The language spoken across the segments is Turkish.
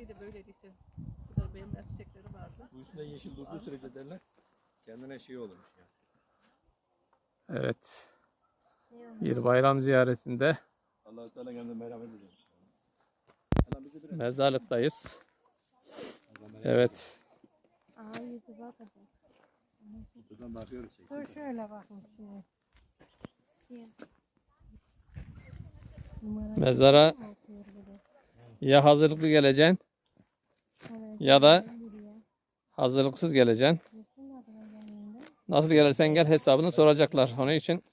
Eskiydi böyleydi işte. Bu da benim çiçekleri vardı. Bu üstünde yeşil durduğu sürece derler. Kendine şey olurmuş yani. Evet. Bir bayram ziyaretinde Allah-u Teala kendine bizi biraz mezarlıktayız. Evet. Aa yüzü bakacak. buradan bakıyoruz. Dur şöyle bakın şuraya. Numara Mezara bir de. ya hazırlıklı geleceksin. Ya da hazırlıksız geleceksin. Nasıl gelirsen gel hesabını soracaklar. Onun için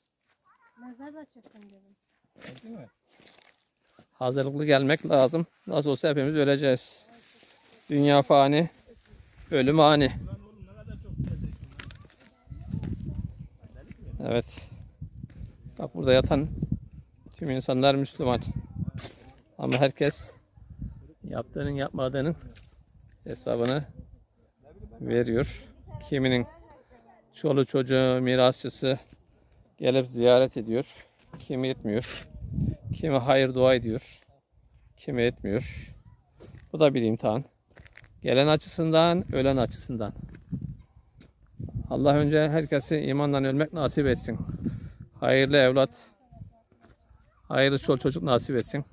hazırlıklı gelmek lazım. Nasıl olsa hepimiz öleceğiz. Dünya fani, ölüm ani. Evet. Bak burada yatan tüm insanlar Müslüman. Ama herkes yaptığının yapmadığının hesabını veriyor. Kiminin çolu çocuğu mirasçısı gelip ziyaret ediyor. Kimi etmiyor. Kimi hayır dua ediyor. Kimi etmiyor. Bu da bir imtihan. Gelen açısından, ölen açısından. Allah önce herkesi imandan ölmek nasip etsin. Hayırlı evlat, hayırlı çol çocuk nasip etsin.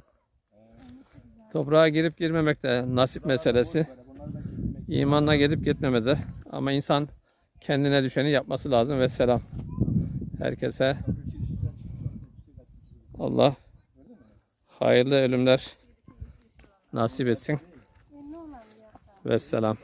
Toprağa girip girmemek de nasip meselesi. İmanla gelip gitmeme de. Ama insan kendine düşeni yapması lazım ve selam. Herkese Allah hayırlı ölümler nasip etsin. Ve selam.